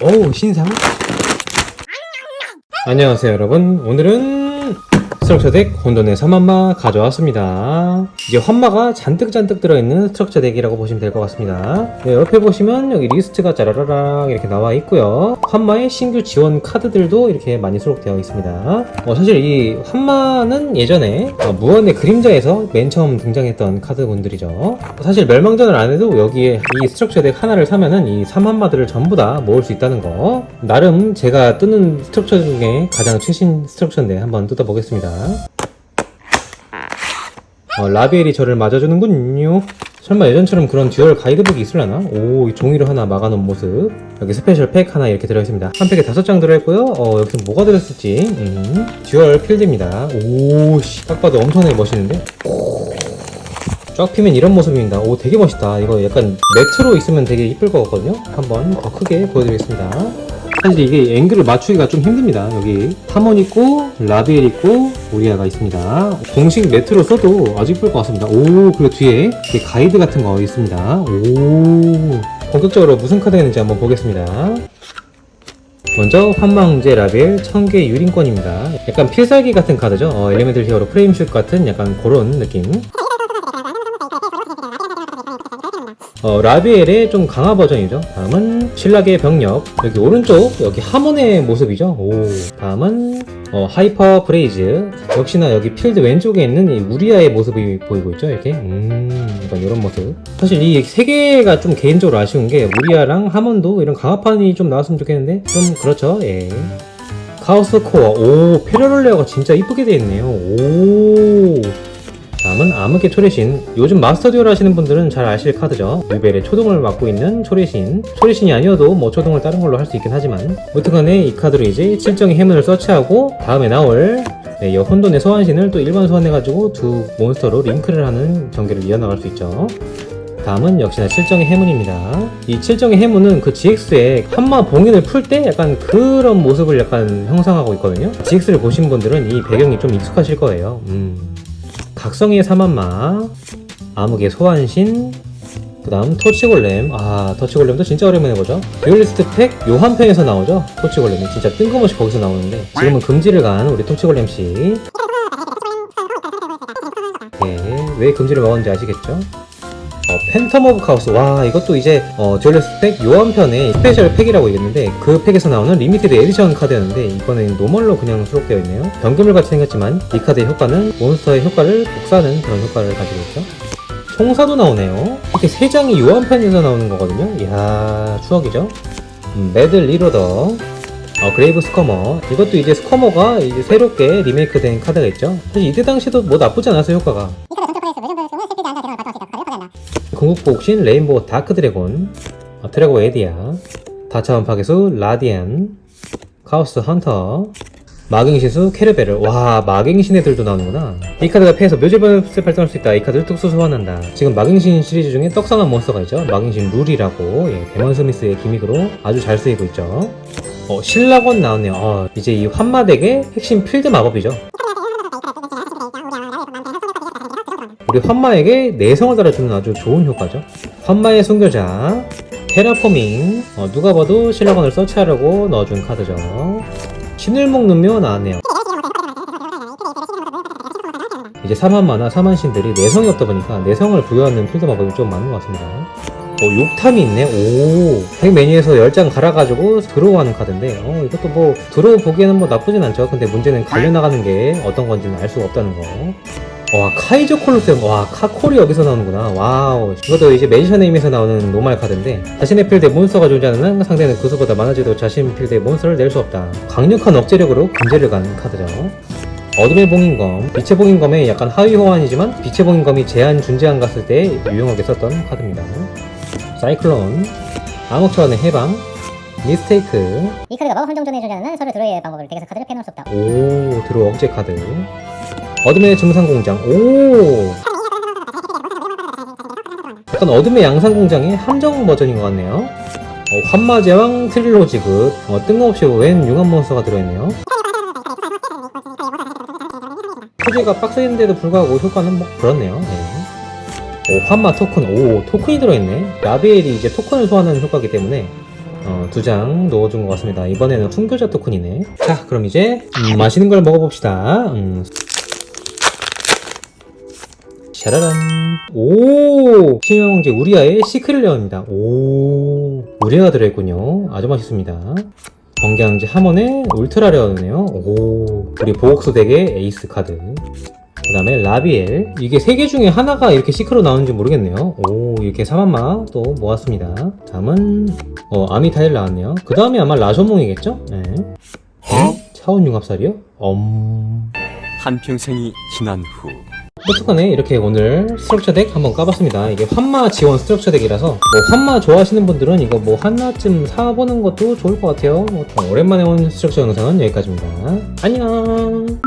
오 신상. 안녕하세요 여러분. 오늘은 덱 혼돈의 3만마 가져왔습니다 이제 환마가 잔뜩잔뜩 들어있는 스트럭처 덱이라고 보시면 될 것 같습니다. 네, 옆에 보시면 여기 리스트가 짜라라락 이렇게 나와 있고요. 환마의 신규 지원 카드들도 이렇게 많이 수록되어 있습니다. 어, 사실 이 환마는 예전에 어, 무언의 그림자에서 맨 처음 등장했던 카드분들이죠. 사실 멸망전을 안 해도 여기에 이 스트럭처 덱 하나를 사면은 이 3환마들을 전부 다 모을 수 있다는 거. 나름 제가 뜨는 스트럭처 중에 가장 최신 스트럭처인데 한번 뜯어보겠습니다 어, 라비엘이 저를 맞아주는군요. 설마 예전처럼 그런 듀얼 가이드북이 있으려나? 오, 이 종이로 하나 막아놓은 모습. 여기 스페셜 팩 하나 이렇게 들어있습니다. 한 팩에 다섯 장 들어있고요. 어, 여기서 뭐가 들었을지. 음, 듀얼 필드입니다. 오, 씨, 딱 봐도 엄청나게 멋있는데? 쫙 피면 이런 모습입니다. 오, 되게 멋있다. 이거 약간 매트로 있으면 되게 이쁠 것 같거든요. 한번 더 크게 보여드리겠습니다. 사실 이게 앵글을 맞추기가 좀 힘듭니다. 여기 하몬 있고 라비엘 있고 오리아가 있습니다. 공식 매트로 써도 아주 이쁠 것 같습니다. 오 그리고 뒤에 가이드 같은 거 있습니다. 오 본격적으로 무슨 카드가 있는지 한번 보겠습니다. 먼저 환망제 라벨 천개 유린권입니다. 약간 필살기 같은 카드죠. 어, 엘리멘틀 히어로 프레임슛 같은 약간 그런 느낌. 어, 라비엘의 좀 강화 버전이죠. 다음은 신라의 병력. 여기 오른쪽, 여기 하몬의 모습이죠. 오. 다음은, 어, 하이퍼 브레이즈. 역시나 여기 필드 왼쪽에 있는 이 우리아의 모습이 보이고 있죠. 이렇게. 음, 약간 이런 모습. 사실 이 세 개가 좀 개인적으로 아쉬운 게 우리아랑 하몬도 이런 강화판이 좀 나왔으면 좋겠는데, 좀 그렇죠. 예. 카오스 코어. 오, 페르롤레어가 진짜 이쁘게 되어 있네요. 오. 다음은 암흑의 초래신. 요즘 마스터 듀얼 하시는 분들은 잘 아실 카드죠. 유벨의 초동을 맡고 있는 초래신. 초래신이 아니어도 뭐 초동을 다른 걸로 할 수 있긴 하지만. 무튼간에 이 카드로 이제 칠정의 해문을 서치하고 다음에 나올 네, 이 혼돈의 소환신을 또 일반 소환해가지고 두 몬스터로 링크를 하는 전개를 이어나갈 수 있죠. 다음은 역시나 칠정의 해문입니다. 이 칠정의 해문은 그 GX의 한마 봉인을 풀 때 약간 그런 모습을 약간 형상하고 있거든요. GX를 보신 분들은 이 배경이 좀 익숙하실 거예요. 음. 각성의 사만마, 암흑의 소환신, 그 다음 토치골렘. 아, 토치골렘도 진짜 오랜만에 보죠. 듀얼리스트 팩 요 한 편에서 나오죠. 토치골렘이 진짜 뜬금없이 거기서 나오는데 지금은 금지를 간 우리 토치골렘씨. 예, 왜 금지를 먹었는지 아시겠죠? 어, 팬텀 오브 카오스. 와, 이것도 이제, 어, 듀얼리스트 팩 요한편의 스페셜 팩이라고 얘기했는데, 그 팩에서 나오는 리미티드 에디션 카드였는데, 이거는 노멀로 그냥 수록되어 있네요. 변기물 같이 생겼지만, 이 카드의 효과는 몬스터의 효과를 복사하는 그런 효과를 가지고 있죠. 총사도 나오네요. 이렇게 세 장이 요한편에서 나오는 거거든요. 이야, 추억이죠? 음, 매들 리로더. 어, 그레이브 스커머. 이것도 이제 스커머가 이제 새롭게 리메이크 된 카드가 있죠. 사실 이때 당시도 뭐 나쁘지 않았어요, 효과가. 궁극부 옥신 레인보우 다크 드래곤 어, 드래곤 에디아 다차원 파괴수 라디안 카오스 헌터 마갱신수 캐르베를. 와 마갱신 애들도 나오는구나. 이 카드가 패해서 묘지번을 발동할 수 있다. 이 카드를 특수 소환한다. 지금 마갱신 시리즈 중에 떡상한 몬스터가 있죠. 마갱신 룰이라고 예, 데몬 스미스의 기믹으로 아주 잘 쓰이고 있죠. 어 신라곤 나왔네요. 어, 이제 이 환마덱의 핵심 필드 마법이죠 우리 환마에게 내성을 달아주는 아주 좋은 효과죠. 환마의 순교자, 테라포밍, 어, 누가 봐도 신라건을 서치하려고 넣어준 카드죠. 신을목 눈묘 나왔네요. 이제 3만 만화 3만 신들이 내성이 없다 보니까 내성을 부여하는 필드 마법이 좀 많은 것 같습니다. 어, 욕탐이 있네. 오. 백 메뉴에서 10장 갈아가지고 하는 카드인데, 어, 이것도 뭐, 드로우 보기에는 뭐 나쁘진 않죠. 근데 문제는 갈려나가는 게 어떤 건지는 알 수가 없다는 거. 와 카이저 콜로세움 와 카콜이 여기서 나오는구나. 와우. 이것도 이제 매지션 에임에서 나오는 노말 카드인데 자신의 필드에 몬스터가 존재하는 한 상대는 그 수보다 많아져도 자신 필드에 몬스터를 낼 수 없다. 강력한 억제력으로 금제를 가는 카드죠. 어둠의 봉인검. 빛의 봉인검의 약간 하위 호환이지만 빛의 봉인검이 제한 준제한 갔을 때 유용하게 썼던 카드입니다. 사이클론. 암흑초안의 해방. 미스테이크. 이 카드가 마법 한정 전에 존재하는 서류 드로이의 방법을 덱에서 카드를 패놓을 수 없다. 오 드로 억제 카드 어둠의 증상공장 오 약간 어둠의 양상공장의 함정 버전인 것 같네요 어, 환마제왕 트릴로지급 어, 뜬금없이 웬 융합 몬스터가 들어있네요 소재가 빡세는데도 불구하고 효과는 뭐 그렇네요 네. 오 환마 토큰 오 토큰이 들어있네 라비엘이 이제 토큰을 소환하는 효과이기 때문에 어, 두장 넣어준 것 같습니다. 이번에는 순교자 토큰이네. 자, 그럼 이제 음, 맛있는 걸 먹어봅시다. 음. 샤라란. 오! 신명제 우리아의 시크릿 레어입니다. 오! 우리아가 들어있군요. 아주 맛있습니다. 번개왕제 하몬의 울트라 레어네요. 오! 우리 보옥수 덱의 에이스 카드. 그 다음에 라비엘 이게 세 개 중에 하나가 이렇게 시크로 나오는지 모르겠네요 오 이렇게 3만마 또 모았습니다 다음은 어 아미타일 나왔네요 그 다음에 아마 라쇼몽이겠죠? 네 어? 차원 융합살이요? 엄 한평생이 지난 후 어떡하네. 이렇게 오늘 스트럭처 덱 한번 까봤습니다. 이게 환마 지원 스트럭처 덱이라서 뭐 환마 좋아하시는 분들은 이거 뭐 하나쯤 사보는 것도 좋을 것 같아요. 뭐 오랜만에 온 스트럭처 영상은 여기까지입니다. 안녕